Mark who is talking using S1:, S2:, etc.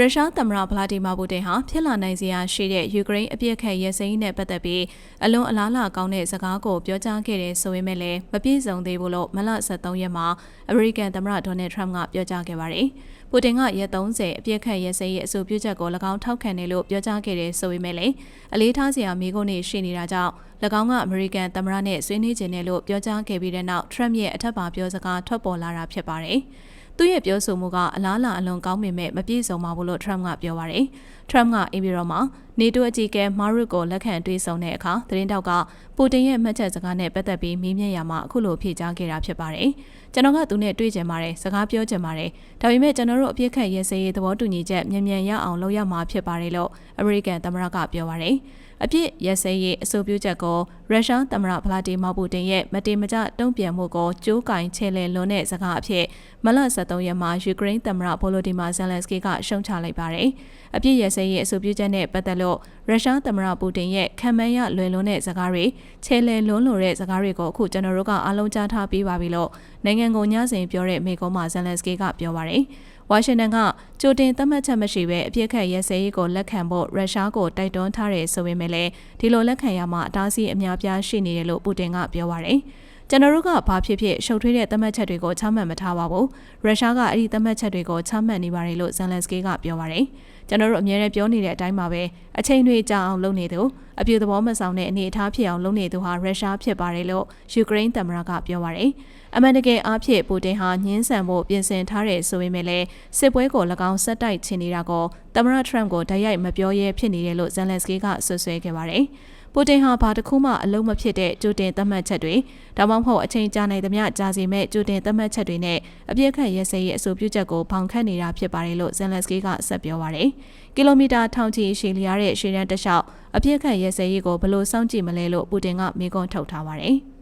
S1: ရုရှားသမ္မတဗလာဒီမာပူတင်ဟာဖြစ်လာနိုင်စရာရှိတဲ့ယူကရိန်းအပြစ်ခတ်ရဲစိမ်းနဲ့ပတ်သက်ပြီးအလွန်အလားလာကောင်းတဲ့စကားကိုပြောကြားခဲ့တယ်ဆိုပေမဲ့လည်းမပြည့်စုံသေးဘူးလို့မလ23ရက်မှာအမေရိကန်သမ္မတဒေါ်နယ်ထရမ့်ကပြောကြားခဲ့ပါတယ်။ပူတင်ကရက်30အပြစ်ခတ်ရဲစိမ်းရဲ့အဆိုပြုချက်ကို၎င်းထောက်ခံတယ်လို့ပြောကြားခဲ့တယ်ဆိုပေမဲ့လည်းအလေးထားစရာမိကုန်နေရှိနေတာကြောင့်၎င်းကအမေရိကန်သမ္မတနဲ့ဆွေးနွေးခြင်းနဲ့လို့ပြောကြားခဲ့ပြီးတဲ့နောက်ထရမ့်ရဲ့အထက်ပါပြောစကားထွက်ပေါ်လာတာဖြစ်ပါတယ်။ သူ့ရဲ့ပြောဆိုမှုကအလားလာအလွန်ကောင်းပေမဲ့မပြည့်စုံပါဘူးလို့ Trump ကပြောပါရယ်။ Trump ကအိမ်ပြည်တော်မှာ နေတိုးအကြီးကဲမာရုကိုလက်ခံတွေ့ဆုံတဲ့အခါသတင်းတောက်ကပူတင်ရဲ့မှတ်ချက်စကားနဲ့ပတ်သက်ပြီးမေးမြန်းရမှာအခုလိုဖြေကြားခဲ့တာဖြစ်ပါတယ်။ကျွန်တော်ကသူနဲ့တွေ့ကြပါတယ်စကားပြောကြပါတယ်။ဒါပေမဲ့ကျွန်တော်တို့အပြစ်ခတ်ရဲစရေးသဘောတူညီချက်မြန်မြန်ရအောင်လုပ်ရမှာဖြစ်ပါတယ်လို့အမေရိကန်သမ္မတကပြောပါရယ်။အပြစ်ရစဲရေးအဆိုပြုချက်ကိုရုရှားသမ္မတဗလာဒီမာပူတင်ရဲ့မတေမကျတုံ့ပြန်မှုကိုကြိုးကင်ချဲလဲလွန်တဲ့စကားအဖြစ်မလ23ရက်မှာယူကရိန်းသမ္မတဗိုလိုဒီမာဇယ်လန်စကီကရှုံချလိုက်ပါတယ်။အပြစ်ရစဲရေးအဆိုပြုချက်နဲ့ပတ်သက်လို့ရုရှားသမ္မတပူတင်ရဲ့ခံမှန်းရလွယ်လွန်းတဲ့စကားတွေချဲလဲလွန်းလို့တဲ့စကားတွေကိုအခုကျွန်တော်တို့ကအားလုံးကြားထားပြီးပါပြီလို့နိုင်ငံကိုညစဉ်ပြောတဲ့မေကုံးမှာဇယ်လန်စကီကပြောပါတယ်။ဝါရှင်တန်ကကြိုတင်သတ်မှတ်ချက်မရှိဘဲအပြစ်ခတ်ရဲစဲရေးကိုလက်ခံဖို့ရုရှားကိုတိုက်တွန်းထားတယ်ဆိုပေမဲ့လည်းဒီလိုလက်ခံရမှာအတားဆီးအများပြားရှိနေတယ်လို့ပူတင်ကပြောပါရယ် ကျွန်တော်တို့ကဘာဖြစ်ဖြစ်ရှုပ်ထွေးတဲ့သတ်မှတ်ချက်တွေကိုချမှတ်မထားပါဘူးရုရှားကအဲ့ဒီသတ်မှတ်ချက်တွေကိုချမှတ်နေပါတယ်လို့ဇန်လန်စကီကပြောပါရယ်ကျွန်တော်တို့အများနဲ့ပြောနေတဲ့အတိုင်းပါပဲအချိန်တွေကြာအောင်လုပ်နေသူအပြည့်သဘောမဆောင်တဲ့အနေအထားဖြစ်အောင်လုပ်နေသူဟာရုရှားဖြစ်ပါတယ်လို့ယူကရိန်းသမ္မတကပြောပါရယ်အမှန်တကယ်အားဖြင့်ပူတင်ဟာညှင်းဆန်ဖို့ပြင်ဆင်ထားတယ်ဆိုပေမဲ့လည်းစစ်ပွဲကို၎င်းဆက်တိုက်ချင်နေတာကိုသမ္မတထရမ့်ကိုတိုက်ရိုက်မပြောရဲဖြစ်နေတယ်လို့ဇန်လန်စကီကဆွဆွဲခဲ့ပါတယ်။ ပူတင်ဟာဘာတစ်ခုမှအလုံးမဖြစ်တဲ့ကြိုတင်သတ်မှတ်ချက်တွေဒါမှမဟုတ်အချိန်ကြာနိုင်သမျှကြာစီမဲ့ကြိုတင်သတ်မှတ်ချက်တွေနဲ့အပြစ်ခတ်ရဲစဲရေးအဆိုပြုချက်ကိုဖောင်ခတ်နေတာဖြစ်ပါတယ်လို့ဇန်လန်စကီကဆက်ပြောပါတယ်။ကီလိုမီတာထောင်ချီရှည်လျားတဲ့ရှည်တန်းတစ်လျှောက်အပြစ်ခတ်ရဲစဲရေးကိုဘယ်လိုစောင့်ကြည့်မလဲလို့ပူတင်ကမေးခွန်းထုတ်ထားပါတယ်။